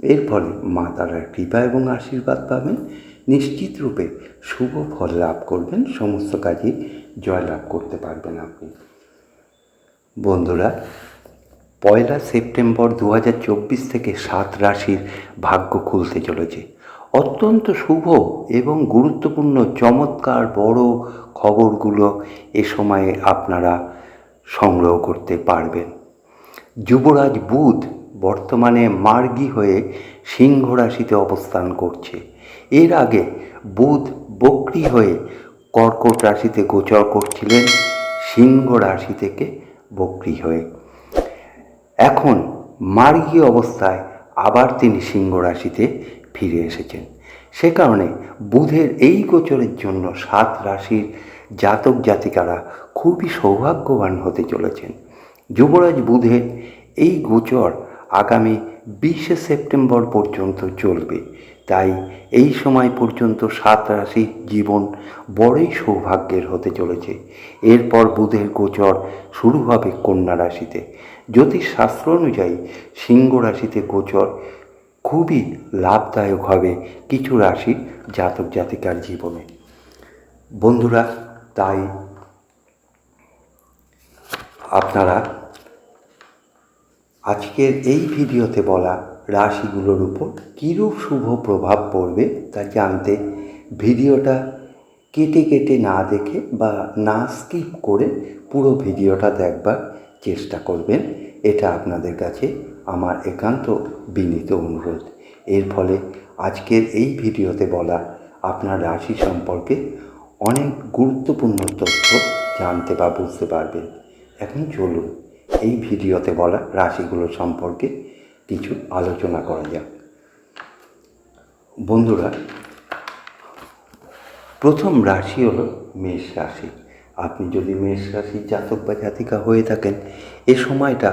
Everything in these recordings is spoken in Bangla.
এর ফলে মা তারার কৃপা এবং আশীর্বাদ পাবেন। নিশ্চিত রূপে শুভ ফল লাভ করবেন, সমস্ত কাজে জয় লাভ করতে পারবেন আপনি। বন্ধুরা, পয়লা সেপ্টেম্বর দু হাজার চব্বিশ থেকে সাত রাশির ভাগ্য খুলতে চলেছে। অত্যন্ত শুভ এবং গুরুত্বপূর্ণ চমৎকার বড় খবরগুলো এ সময়ে আপনারা সংগ্রহ করতে পারবেন। যুবরাজ বুধ বর্তমানে মার্গী হয়ে সিংহ রাশিতে অবস্থান করছে। এর আগে বুধ বক্রি হয়ে কর্কট রাশিতে গোচর করছিলেন, সিংহ রাশি থেকে বক্রি হয়ে। এখন মার্গী অবস্থায় আবার তিনি সিংহ রাশিতে ফিরে এসেছেন। সে কারণে বুধের এই গোচরের জন্য সাত রাশির জাতক জাতিকারা খুবই সৌভাগ্যবান হতে চলেছেন। যুবরাজ বুধের এই গোচর আগামী বিশে সেপ্টেম্বর পর্যন্ত চলবে। তাই এই সময় পর্যন্ত সাত রাশির জীবন বড়ই সৌভাগ্যের হতে চলেছে। এরপর বুধের গোচর শুরু হবে কন্যা রাশিতে। জ্যোতিষ শাস্ত্র অনুযায়ী সিংহ রাশিতে গোচর খুবই লাভদায়ক হবে কিছু রাশির জাতক জাতিকার জীবনে। বন্ধুরা, তাই আপনারা আজকের এই ভিডিওতে বলা রাশিগুলোর উপর কীরূপ শুভ প্রভাব পড়বে তা জানতে ভিডিওটা কেটে কেটে না দেখে বা না স্কিপ করে পুরো ভিডিওটা দেখবার চেষ্টা করবেন। এটা আপনাদের কাছে আমার একান্ত বিনীত অনুরোধ। এর ফলে আজকের এই ভিডিওতে বলা আপনার রাশি সম্পর্কে অনেক গুরুত্বপূর্ণ তথ্য জানতে বা বুঝতে পারবেন। এখন চলুন এই ভিডিওতে বলা রাশিগুলো সম্পর্কে কিছু আলোচনা করা যাক। বন্ধুরা, প্রথম রাশি হলো মেষ রাশি। আপনি যদি মেষ রাশির জাতক বা জাতিকা হয়ে থাকেন, এ সময়টা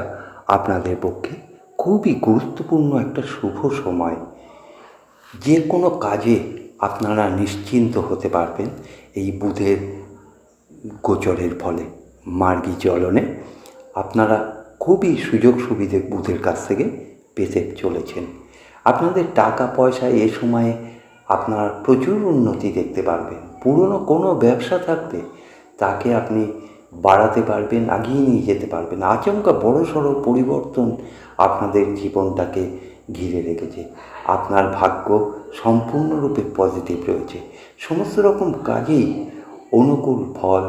আপনাদের পক্ষে খুবই গুরুত্বপূর্ণ একটা শুভ সময়। যে কোনো কাজে আপনারা নিশ্চিন্ত হতে পারবেন এই বুধের গোচরের ফলে, মার্গী চলনে। আপনারা খুবই সুযোগ সুবিধে বুথের কাছ থেকে পেতে চলেছেন। আপনাদের টাকা পয়সায় এ সময়ে আপনার প্রচুর উন্নতি দেখতে পারবেন। পুরনো কোনো ব্যবসা থাকবে তাকে আপনি বাড়াতে পারবেন, আগিয়ে নিয়ে যেতে পারবেন। আচমকা বড় সড়ো পরিবর্তন আপনাদের জীবনটাকে ঘিরে রেখেছে। আপনার ভাগ্য সম্পূর্ণরূপে পজিটিভ রয়েছে। সমস্ত রকম কাজেই অনুকূল ফল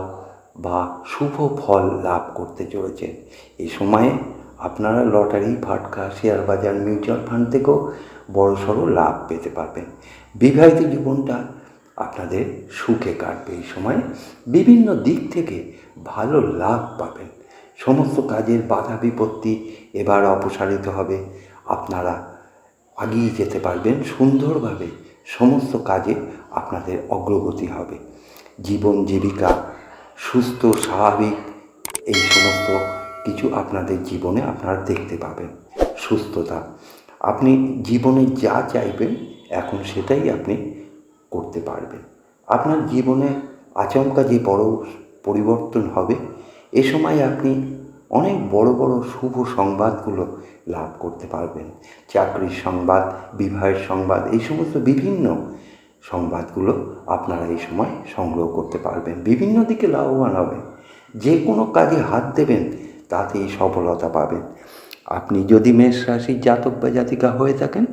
বা শুভ ফল লাভ করতে চলেছেন। এই সময়ে আপনারা লটারি, ফাটকা, শেয়ার বাজার, মিউচুয়াল ফান্ড থেকেও বড়সড় লাভ পেতে পারবেন। বিবাহিত জীবনটা আপনাদের সুখে কাটবে। এই সময় বিভিন্ন দিক থেকে ভালো লাভ পাবেন। সমস্ত কাজের বাধা বিপত্তি এবার অপসারিত হবে। আপনারা আগিয়ে যেতে পারবেন। সুন্দরভাবে সমস্ত কাজে আপনাদের অগ্রগতি হবে। জীবন জীবিকা সুস্থ, স্বাভাবিক, এই সমস্ত কিছু আপনাদের জীবনে আপনারা দেখতে পাবেন। সুস্থতা। আপনি জীবনে যা চাইবেন, এখন সেটাই আপনি করতে পারবেন। আপনার জীবনে আচমকা যে বড় পরিবর্তন হবে, এ সময় আপনি অনেক বড় বড় শুভ সংবাদগুলো লাভ করতে পারবেন। চাকরির সংবাদ, বিবাহের সংবাদ, এই সমস্ত বিভিন্ন সংবাদগুলো আপনারা এই সময় সংগ্রহ করতে পারবেন। বিভিন্ন দিকে লাভবান হবেন। যে কোনো কাজে হাত দেবেন, তাতেই সফলতা পাবেন। আপনি যদি মেষ রাশির জাতক বা জাতিকা হয়ে থাকেন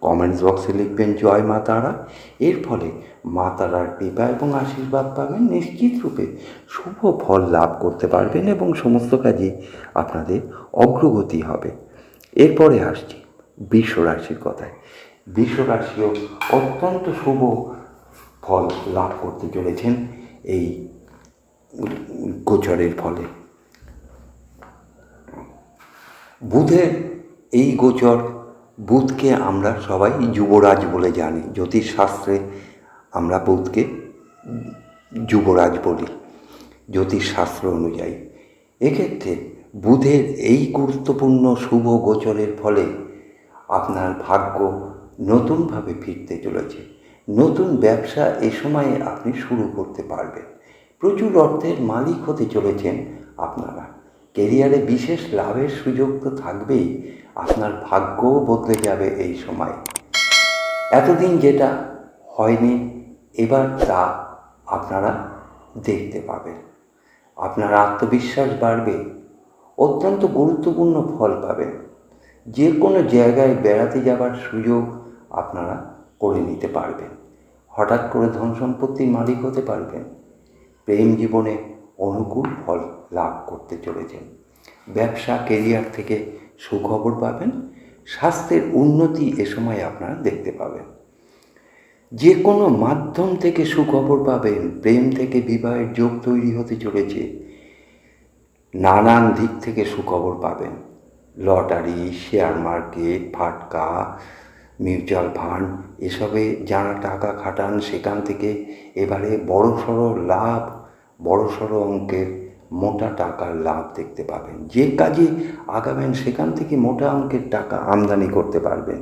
কমেন্টস বক্সে লিখবেন, জয় মা তারা। এর ফলে মা তারার কৃপা এবং আশীর্বাদ পাবেন। নিশ্চিত রূপে শুভ ফল লাভ করতে পারবেন এবং সমস্ত কাজে আপনাদের অগ্রগতি হবে। এরপরে আসছি, বৃষ রাশির কথায়। বৃষ অত্যন্ত শুভ ফল লাভ করতে চলেছেন এই গোচরের ফলে। বুধের এই গোচর বুধকে আমরা সবাই যুবরাজ বলে জানি। জ্যোতিষশাস্ত্রে আমরা বুধকে যুবরাজ বলি, জ্যোতিষশাস্ত্র অনুযায়ী। এক্ষেত্রে বুধের এই গুরুত্বপূর্ণ শুভ গোচরের ফলে আপনার ভাগ্য নতুনভাবে ফিরতে চলেছে। নতুন ব্যবসা এ সময়ে আপনি শুরু করতে পারবেন। প্রচুর অর্থের মালিক হতে চলেছেন আপনারা। কেরিয়ারে বিশেষ লাভের সুযোগ তো থাকবেই। আপনার ভাগ্যও বদলে যাবে এই সময়। এতদিন যেটা হয়নি, এবার তা আপনারা দেখতে পাবেন। আপনার আত্মবিশ্বাস বাড়বে। অত্যন্ত গুরুত্বপূর্ণ ফল পাবেন। যে কোনো জায়গায় বেড়াতে যাবার সুযোগ আপনারা করে নিতে পারবেন। হঠাৎ করে ধন সম্পত্তির মালিক হতে পারবেন। প্রেম জীবনে অনুকূল ফল লাভ করতে চলেছেন। ব্যবসা কেরিয়ার থেকে সুখবর পাবেন। স্বাস্থ্যের উন্নতি এ সময় আপনারা দেখতে পাবেন। যে কোনো মাধ্যম থেকে সুখবর পাবেন। প্রেম থেকে বিবাহের যোগ তৈরি হতে চলেছে। নানান দিক থেকে সুখবর পাবেন। লটারি শেয়ার মার্কেট ফাটকা মিউচুয়াল ফান্ড, এসবে যারা টাকা খাটান সেখান থেকে এবারে বড় সড়ো লাভ বড় সড়ো অঙ্কের মোটা টাকার লাভ দেখতে পাবেন। যে কাজে আগাবেন সেখান থেকে মোটা অঙ্কের টাকা আমদানি করতে পারবেন।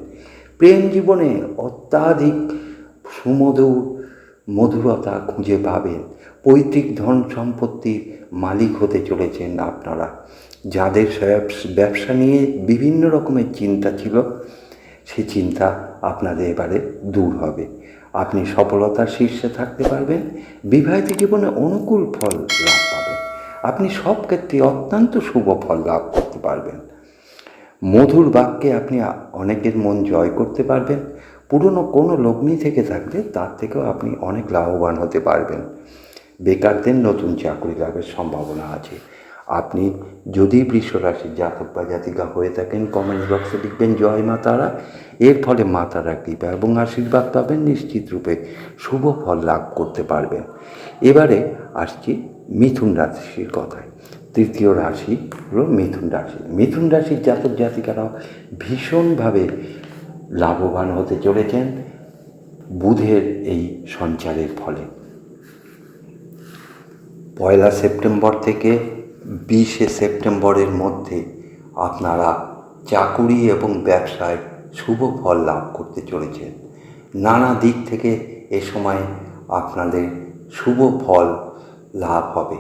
প্রেম জীবনে অত্যাধিক সুমধুর মধুরতা খুঁজে পাবেন। পৈতৃক ধন সম্পত্তির মালিক হতে চলেছেন আপনারা। যাদের ব্যবস- ব্যবসা নিয়ে বিভিন্ন রকমের চিন্তা ছিল সে চিন্তা আপনাদের এবারে দূর হবে। আপনি সফলতার শীর্ষে থাকতে পারবেন, বিবাহিত জীবনে অনুকূল ফল লাভ পাবেন। আপনি সব ক্ষেত্রে অত্যন্ত শুভ ফল লাভ করতে পারবেন। মধুর বাক্যে আপনি অনেকের মন জয় করতে পারবেন। পুরনো কোনো লগ্নি থেকে থাকলে তার থেকেও আপনি অনেক লাভবান হতে পারবেন। বেকারদের নতুন চাকরি লাভের সম্ভাবনা আছে। আপনি যদি বৃষ রাশির জাতক বা জাতিকা হয়ে থাকেন কমেন্ট বক্সে লিখবেন, জয় মা তারা। এর ফলে মা তারা কৃপা এবং আশীর্বাদ পাবেন, নিশ্চিত রূপে শুভ ফল লাভ করতে পারবেন। এবারে আসছি মিথুন রাশির কথায়। তৃতীয় রাশি হলো মিথুন রাশি। মিথুন রাশির জাতক জাতিকারাও ভীষণভাবে লাভবান হতে চলেছেন বুধের এই সঞ্চারের ফলে। পয়লা সেপ্টেম্বর থেকে বিশে সেপ্টেম্বরের মধ্যে আপনারা চাকুরি এবং ব্যবসায় শুভ ফল লাভ করতে চলেছেন। নানা দিক থেকে এ সময় আপনাদের শুভ ফল লাভ হবে।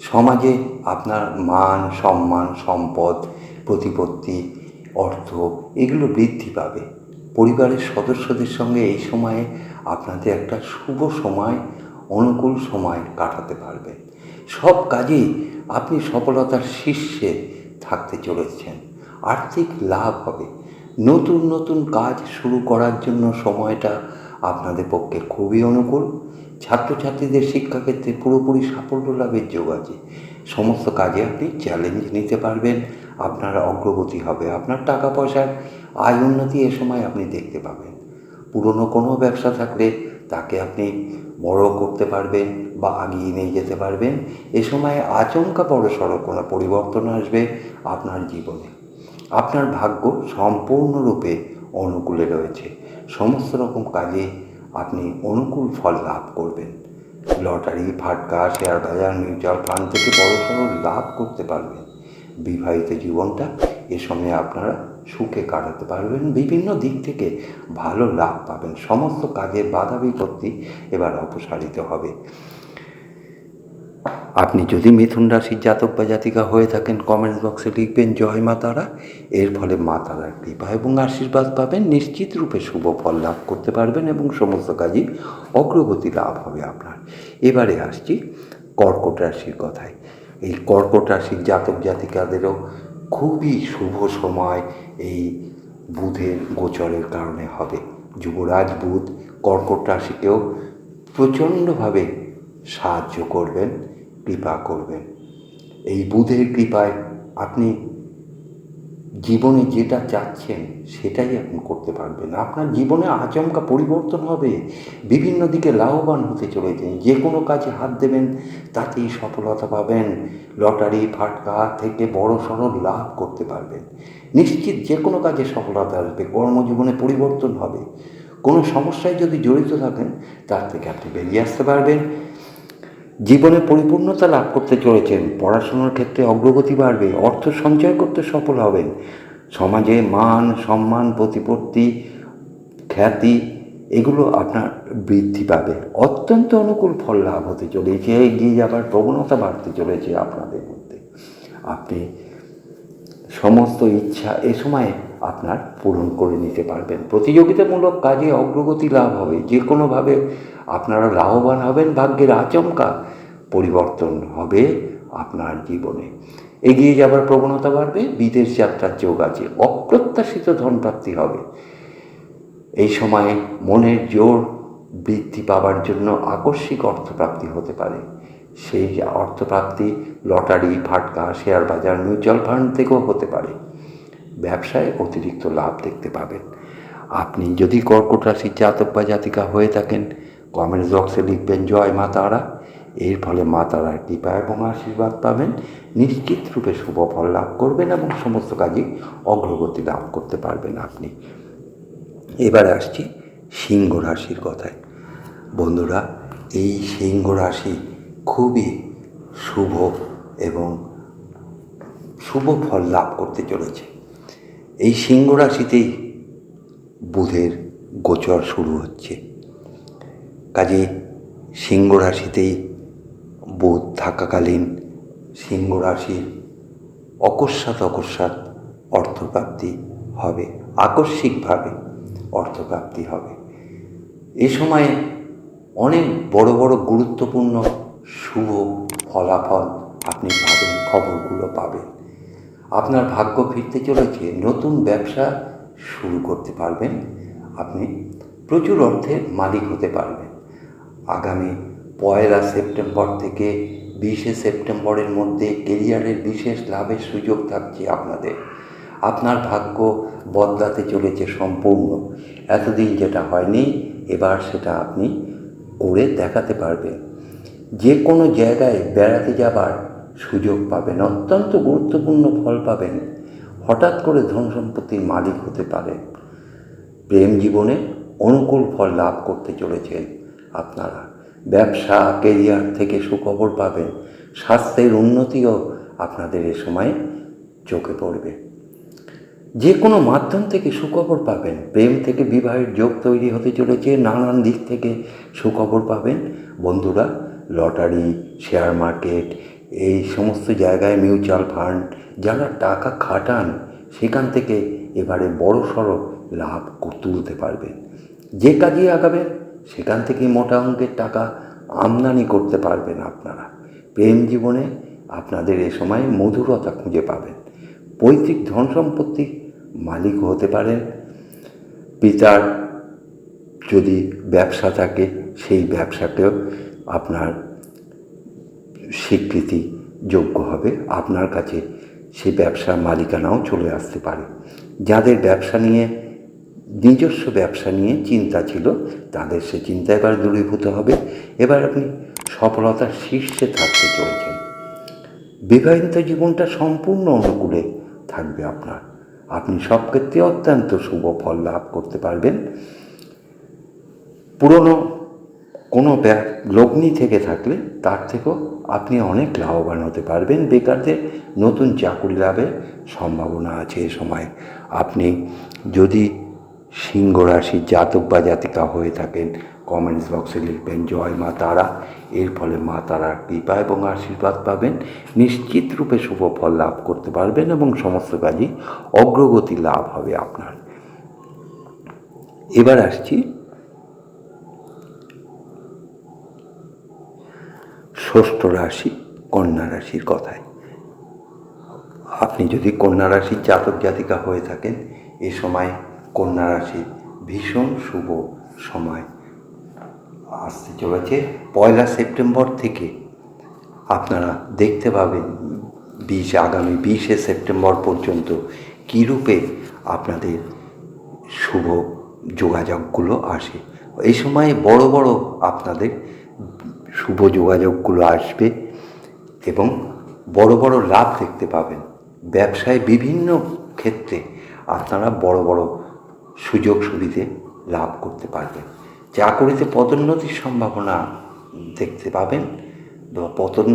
সমাজে আপনার মান, সম্মান, সম্পদ, প্রতিপত্তি, অর্থ এগুলো বৃদ্ধি পাবে। পরিবারের সদস্যদের সঙ্গে এই সময়ে আপনাদের একটা শুভ সময়, অনুকূল সময় কাটাতে পারবেন সব কাজেই আপনি সফলতার শীর্ষে থাকতে চলেছেন। আর্থিক লাভ হবে। নতুন নতুন কাজ শুরু করার জন্য সময়টা আপনাদের পক্ষে খুবই অনুকূল। ছাত্রছাত্রীদের শিক্ষাক্ষেত্রে পুরোপুরি সাফল্য লাভের যোগ আছে। সমস্ত কাজে আপনি চ্যালেঞ্জ নিতে পারবেন। আপনার অগ্রগতি হবে, আপনার টাকা পয়সার আয় উন্নতি এ সময় আপনি দেখতে পাবেন। পুরনো কোনো ব্যবসা থাকলে তাকে আপনি বড় করতে পারবেন। বা আগিয়ে নিয়ে যেতে পারবেন। এ সময় আচমকা বড় সড়ো কোনো পরিবর্তন আসবে আপনার জীবনে। আপনার ভাগ্য সম্পূর্ণরূপে অনুকূলে রয়েছে। সমস্ত রকম কাজে আপনি অনুকূল ফল লাভ করবেন। লটারি, ফাটকা, শেয়ার বাজার, মিউচুয়াল ফান্ড থেকে বড় সড়ো লাভ করতে পারবেন। বিবাহিত জীবনটা এ সময় আপনারা সুখে কাটাতে পারবেন। বিভিন্ন দিক থেকে ভালো লাভ পাবেন। সমস্ত কাজের বাধা বিপত্তি এবার অপসারিত হবে। আপনি যদি মিথুন রাশির জাতক বা জাতিকা হয়ে থাকেন কমেন্ট বক্সে লিখবেন, জয় মা তারা। এর ফলে মা তারার কৃপা এবং আশীর্বাদ পাবেন, নিশ্চিত রূপে শুভ ফল লাভ করতে পারবেন এবং সমস্ত কাজই অগ্রগতি লাভ হবে আপনার। এবারে আসছি কর্কট রাশির কথায়। এই কর্কট রাশির জাতক জাতিকাদেরও খুবই শুভ সময় এই বুধের গোচরের কারণে হবে। যুবরাজ বুধ কর্কট রাশিকেও প্রচণ্ডভাবে সাহায্য করবেন। কৃপা করবেন। এই বুধের কৃপায় আপনি জীবনে যেটা চাচ্ছেন, সেটাই আপনি করতে পারবেন। আপনার জীবনে আচমকা পরিবর্তন হবে। বিভিন্ন দিকে লাভবান হতে চলেছেন। যে কোনো কাজে হাত দেবেন, তাতেই সফলতা পাবেন। লটারি, ফাটকা থেকে বড় সড়ো লাভ করতে পারবেন। নিশ্চিত যে কোনো কাজে সফলতা আসবে। কর্মজীবনে পরিবর্তন হবে। কোনো সমস্যায় যদি জড়িত থাকেন, তার থেকে আপনি বেরিয়ে আসতে পারবেন। জীবনে পরিপূর্ণতা লাভ করতে চলেছেন, পড়াশোনার ক্ষেত্রে অগ্রগতি বাড়বে, অর্থ সঞ্চয় করতে সফল হবেন। সমাজে মান, সম্মান, প্রতিপত্তি, খ্যাতি, এগুলো আপনার বৃদ্ধি পাবে। অত্যন্ত অনুকূল ফল লাভ হতে চলেছে, এগিয়ে যাবার প্রবণতা বাড়তে চলেছে আপনাদের মধ্যে। আপনি সমস্ত ইচ্ছা এ সময়ে আপনার পূরণ করে নিতে পারবেন। প্রতিযোগিতামূলক কাজে অগ্রগতি লাভ হবে। যে কোনোভাবে আপনারা লাভবান হবেন, ভাগ্যের আচমকা পরিবর্তন হবে আপনার জীবনে। এগিয়ে যাবার প্রবণতা বাড়বে, বিদেশ যাত্রার যোগ আছে, অপ্রত্যাশিত ধনপ্রাপ্তি হবে। এই সময়ে মনের জোর বৃদ্ধি পাওয়ার জন্য আকস্মিক অর্থপ্রাপ্তি হতে পারে। সেই অর্থপ্রাপ্তি, লটারি, ফাটকা, শেয়ার বাজার, মিউচুয়াল ফান্ড থেকেও হতে পারে। ব্যবসায় অতিরিক্ত লাভ দেখতে পাবেন। আপনি যদি কর্কট রাশির জাতক বা জাতিকা হয়ে থাকেন কমেন্টস বক্সে লিখবেন, জয় মা তারা। এর ফলে মা তারার কৃপা এবং আশীর্বাদ পাবেন। নিশ্চিত রূপে শুভ ফল লাভ করবেন এবং সমস্ত কাজে অগ্রগতি লাভ করতে পারবেন আপনি। এবার আসছি সিংহ রাশির কথায়। বন্ধুরা, এই সিংহ রাশি খুবই শুভ এবং শুভ ফল লাভ করতে চলেছে। এই সিংহ রাশিতেই বুধের গোচর শুরু হচ্ছে। কাজে সিংহ রাশিতেই বুধ থাকাকালীন সিংহ রাশির অকস্মাৎ অকস্মাৎ অর্থপ্রাপ্তি হবে, আকস্মিকভাবে অর্থপ্রাপ্তি হবে। এ সময়ে অনেক বড় বড় গুরুত্বপূর্ণ শুভ ফলাফল আপনি পাবেন, খবরগুলো পাবেন। আপনার ভাগ্য ফিরতে চলেছে, নতুন ব্যবসা শুরু করতে পারবেন। আপনি প্রচুর অর্থের মালিক হতে পারবেন। আগামী পয়লা সেপ্টেম্বর থেকে বিশে সেপ্টেম্বরের মধ্যে কেরিয়ারের বিশেষ লাভের সুযোগ থাকছে আপনাদের। আপনার ভাগ্য বদলাতে চলেছে সম্পূর্ণ। এতদিন যেটা হয়নি, এবার সেটা আপনি করে দেখাতে পারবেন। যে কোনো জায়গায় বেড়াতে যাবার সুযোগ পাবেন, অত্যন্ত গুরুত্বপূর্ণ ফল পাবেন। হঠাৎ করে ধন সম্পত্তির মালিক হতে পারে। প্রেম জীবনে অনুকূল ফল লাভ করতে চলেছেন আপনারা। ব্যবসা কেরিয়ার থেকে সুখবর পাবেন। স্বাস্থ্যের উন্নতিও আপনাদের এ সময় চোখে পড়বে। যে কোনো মাধ্যম থেকে সুখবর পাবেন। প্রেম থেকে বিবাহের যোগ তৈরি হতে চলেছে। নানান দিক থেকে সুখবর পাবেন। বন্ধুরা, লটারি শেয়ার মার্কেট এই সমস্ত জায়গায় মিউচুয়াল ফান্ড, যারা টাকা খাটান, সেখান থেকে এবারে বড় সড়ো লাভ তুলতে পারবেন যে কাজে আগাবেন সেখান থেকে মোটা অঙ্কের টাকা আমদানি করতে পারবেন আপনারা। প্রেম জীবনে আপনাদের এ সময় মধুরতা খুঁজে পাবেন। পৈতৃক ধন সম্পত্তি মালিক হতে পারেন। পিতার যদি ব্যবসা থাকে, সেই ব্যবসাকেও আপনার স্বীকৃতি যোগ্য হবে। আপনার কাছে সেই ব্যবসার মালিকানাও চলে আসতে পারে। যাদের ব্যবসা নিয়ে, নিজস্ব ব্যবসা নিয়ে চিন্তা ছিল, তাদের সে চিন্তা এবার দূরীভূত হবে। এবার আপনি সফলতার শীর্ষে থাকতে চলেছেন। বিবাহিত জীবনটা সম্পূর্ণ অনুকূলে থাকবে আপনার। আপনি সব ক্ষেত্রে অত্যন্ত শুভ ফল লাভ করতে পারবেন। পুরনো কোনো লগ্নি থেকে থাকলে তার থেকেও আপনি অনেক লাভবান হতে পারবেন বেকারদের। নতুন চাকুরি লাভের সম্ভাবনা আছে এ সময়। আপনি যদি সিংহ রাশির জাতক বা জাতিকা হয়ে থাকেন কমেন্টস বক্সে লিখবেন, জয় মা তারা। এর ফলে মা তারার কৃপা এবং আশীর্বাদ পাবেন। নিশ্চিত রূপে শুভ ফল লাভ করতে পারবেন এবং সমস্ত কাজই অগ্রগতি লাভ হবে আপনার। এবার আসছি ষষ্ঠ রাশি কন্যা রাশির কথায়। আপনি যদি কন্যা রাশির জাতক জাতিকা হয়ে থাকেন, এ সময় কন্যা রাশির ভীষণ শুভ সময় আসতে চলেছে। পয়লা সেপ্টেম্বর থেকে আপনারা দেখতে পাবেন বিশ, আগামী বিশে সেপ্টেম্বর পর্যন্ত কীরূপে আপনাদের শুভ যোগাযোগগুলো আসে। এই সময়ে বড় বড় আপনাদের শুভ যোগাযোগগুলো আসবে এবং বড় বড় লাভ দেখতে পাবেন। ব্যবসায় বিভিন্ন ক্ষেত্রে আপনারা বড় বড় সুযোগ সুবিধে লাভ করতে পারবেন। চাকরিতে পদোন্নতির সম্ভাবনা দেখতে পাবেন পতন,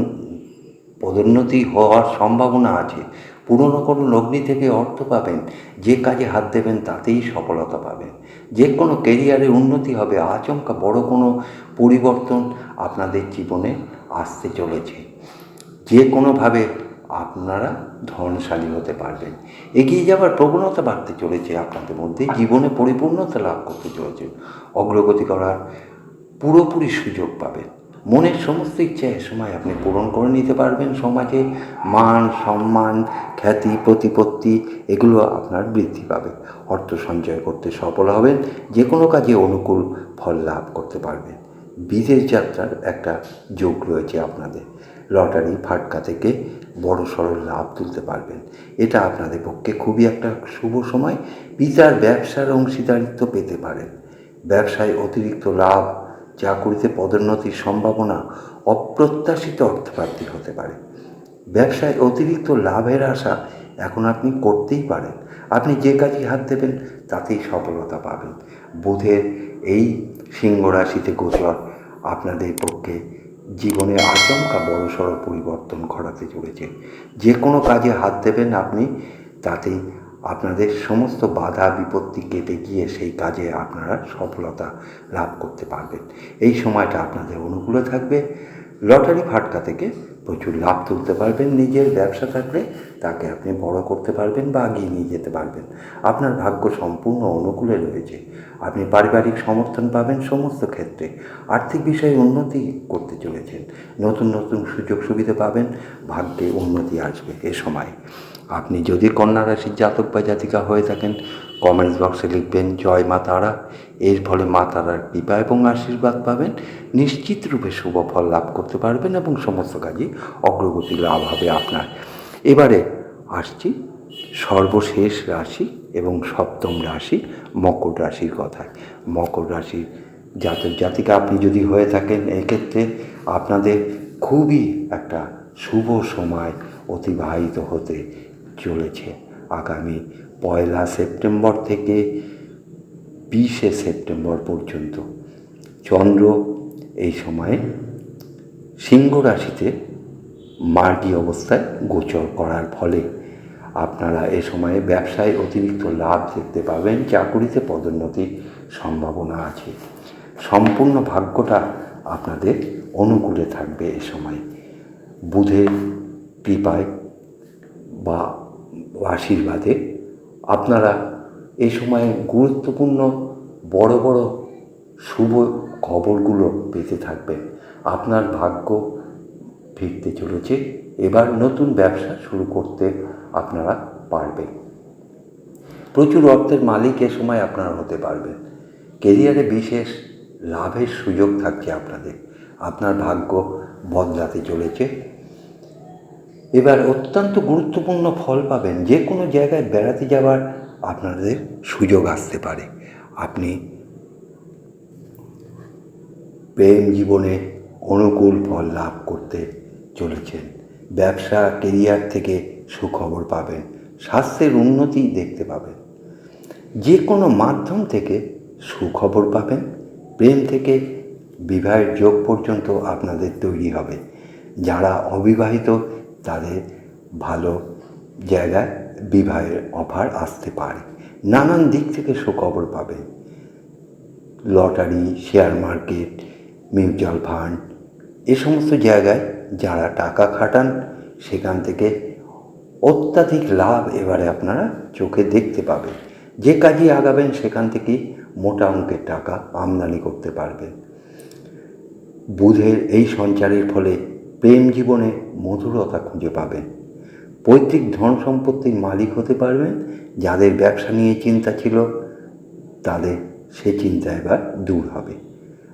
পদোন্নতি হওয়ার সম্ভাবনা আছে। পুরনো কোনো লগ্নি থেকে অর্থ পাবেন, যে কাজে হাত দেবেন তাতেই সফলতা পাবেন। যে কোনো কেরিয়ারে উন্নতি হবে, আচমকা বড় কোনো পরিবর্তন আপনাদের জীবনে আসতে চলেছে। যে কোনোভাবে আপনারা ধনশালী হতে পারবেন। এগিয়ে যাওয়ার প্রবণতা বাড়তে চলেছে আপনাদের মধ্যে, জীবনে পরিপূর্ণতা লাভ করতে চলেছে। অগ্রগতি করার পুরোপুরি সুযোগ পাবেন। মনের সমস্ত ইচ্ছা এ সময় আপনি পূরণ করে নিতে পারবেন। সমাজে মান, সম্মান, খ্যাতি, প্রতিপত্তি, এগুলো আপনার বৃদ্ধি পাবে। অর্থ সঞ্চয় করতে সফল হবেন। যে কোনো কাজে অনুকূল ফল লাভ করতে পারবেন। বিদেশ যাত্রার একটা যোগ রয়েছে আপনাদের। লটারি, ফাটকা থেকে বড় সড়ো লাভ তুলতে পারবেন। এটা আপনাদের পক্ষে খুবই একটা শুভ সময়। পিতার ব্যবসার অংশীদারিত্ব পেতে পারেন। ব্যবসায় অতিরিক্ত লাভ চাকুরিতে পদোন্নতির সম্ভাবনা অপ্রত্যাশিত অর্থপ্রাপ্তি হতে পারে। ব্যবসায় অতিরিক্ত লাভের আশা এখন আপনি করতেই পারেন। আপনি যে কাজে হাত দেবেন, তাতেই সফলতা পাবেন। বুধের এই সিংহ রাশিতে গোচর আপনাদের পক্ষে জীবনে আচমকা বড়সড় পরিবর্তন ঘটাতে চলেছে। যে কোনো কাজে হাত দেবেন আপনি, তাতেই আপনাদের সমস্ত বাধা বিপত্তি কেটে গিয়ে সেই কাজে আপনারা সফলতা লাভ করতে পারবেন। এই সময়টা আপনাদের অনুকূলে থাকবে। লটারি ফাটকা থেকে প্রচুর লাভ তুলতে পারবেন। নিজের ব্যবসা থাকলে তাকে আপনি বড় করতে পারবেন বা এগিয়ে নিয়ে যেতে পারবেন। আপনার ভাগ্য সম্পূর্ণ অনুকূলে রয়েছে। আপনি পারিবারিক সমর্থন পাবেন সমস্ত ক্ষেত্রে। আর্থিক বিষয়ে উন্নতি করতে চলেছেন। নতুন নতুন সুযোগ সুবিধা পাবেন। ভাগ্যে উন্নতি আসবে এ সময়। আপনি যদি কন্যা রাশির জাতক বা জাতিকা হয়ে থাকেন কমেন্টস বক্সে লিখবেন, জয় মা তারা। এর ফলে মা তারার কৃপা এবং আশীর্বাদ পাবেন। নিশ্চিত রূপে শুভ ফল লাভ করতে পারবেন এবং সমস্ত কাজে অগ্রগতি লাভ হবে আপনার। এবারে আসছি সর্বশেষ রাশি এবং সপ্তম রাশি মকর রাশির কথায়। মকর রাশির জাতক জাতিকা আপনি যদি হয়ে থাকেন, এক্ষেত্রে আপনাদের খুবই একটা শুভ সময় অতিবাহিত হতে চলেছে। আগামী পয়লা সেপ্টেম্বর থেকে বিশে সেপ্টেম্বর পর্যন্ত। চন্দ্র এই সময়ে সিংহ রাশিতে মার্গী অবস্থায় গোচর করার ফলে আপনারা এ সময়ে ব্যবসায় অতিরিক্ত লাভ দেখতে পাবেন, চাকুরিতে পদোন্নতির সম্ভাবনা আছে। সম্পূর্ণ ভাগ্যটা আপনাদের অনুকূলে থাকবে এ সময়। বুধের কৃপায় বা আশীর্বাদে আপনারা এই সময়ে গুরুত্বপূর্ণ বড় বড় শুভ খবরগুলো পেতে থাকবেন। আপনার ভাগ্য ফিরতে চলেছে। এবার নতুন ব্যবসা শুরু করতে আপনারা পারবেন। প্রচুর অর্থের মালিক এ সময় আপনারা হতে পারবেন। কেরিয়ারে বিশেষ লাভের সুযোগ থাকছে আপনাদের। আপনার ভাগ্য বদলাতে চলেছে। এবার অত্যন্ত গুরুত্বপূর্ণ ফল পাবেন যে কোনো জায়গায় বেড়াতে যাওয়ার আপনাদের সুযোগ আসতে পারে। আপনি প্রেম জীবনে অনুকূল ফল লাভ করতে চলেছেন। ব্যবসা কেরিয়ার থেকে সুখবর পাবেন, স্বাস্থ্যের উন্নতি দেখতে পাবেন। যে কোনো মাধ্যম থেকে সুখবর পাবেন, প্রেম থেকে বিবাহের যোগ পর্যন্ত আপনাদের তৈরি হবে। যারা অবিবাহিত তাদের ভালো জায়গায় বিবাহের অফার আসতে পারে। নানান দিক থেকে সুখবর পাবেন lottery share market mutual fund এ সমস্ত জায়গায় যারা টাকা খাটান, সেখান থেকে অত্যাধিক লাভ এবারে আপনারা চোখে দেখতে পাবেন। যে কাজে আগাবেন, সেখান থেকেই মোটা অঙ্কের টাকা আমদানি করতে পারবেন। বুধের এই সঞ্চারের ফলে প্রেম জীবনে মধুরতা খুঁজে পাবেন। পৈতৃক ধন সম্পত্তির মালিক হতে পারবেন, যাদের ব্যবসা নিয়ে চিন্তা ছিল, তাদের সে চিন্তা এবার দূর হবে।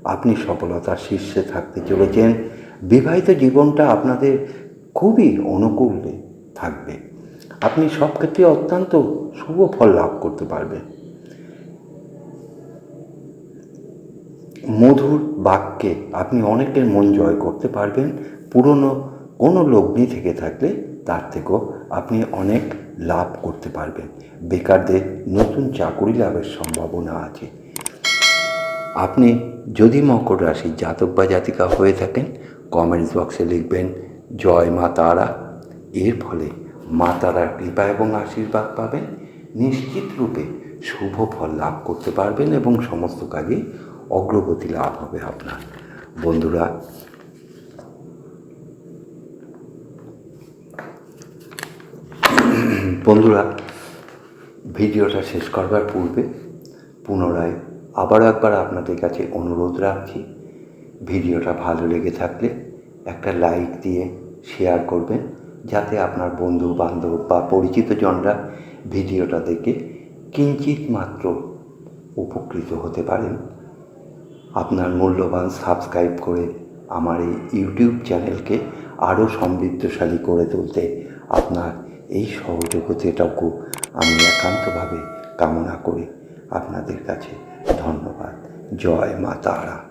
আপনি সফলতার শীর্ষে থাকতে চলেছেন, বিবাহিত জীবনটা আপনাদের খুবই অনুকূলে থাকবে। আপনি সব ক্ষেত্রে অত্যন্ত শুভ ফল লাভ করতে পারবেন। মধুর বাক্যে আপনি অনেকের মন জয় করতে পারবেন পুরনো কোনো লগ্নি থেকে থাকলে তার থেকেও আপনি অনেক লাভ করতে পারবেন। বেকারদের নতুন চাকরি লাভের সম্ভাবনা আছে। আপনি যদি মকর রাশির জাতক বা জাতিকা হয়ে থাকেন কমেন্টস বক্সে লিখবেন, জয় মা তারা। এর ফলে মা তারার কৃপা এবং আশীর্বাদ পাবেন। নিশ্চিত রূপে শুভ ফল লাভ করতে পারবেন এবং সমস্ত কাজে অগ্রগতি লাভ হবে আপনার। বন্ধুরা বন্ধুরা, ভিডিওটা শেষ করবার পূর্বে পুনরায় আবার একবার আপনাদের কাছে অনুরোধ রাখছি ভিডিওটা ভালো লেগে থাকলে একটা লাইক দিয়ে শেয়ার করবেন, যাতে আপনার বন্ধু বান্ধব বা পরিচিত জনরা ভিডিওটা দেখে কিঞ্চিত মাত্র উপকৃত হতে পারেন। আপনার মূল্যবান সাবস্ক্রাইব করে আমার এই ইউটিউব চ্যানেলকে আরও সমৃদ্ধশালী করে তুলতে আপনার এই সহযোগিতাটুকু আমি একান্তভাবে কামনা করি। আপনাদের কাছে ধন্যবাদ। জয় মা তারা।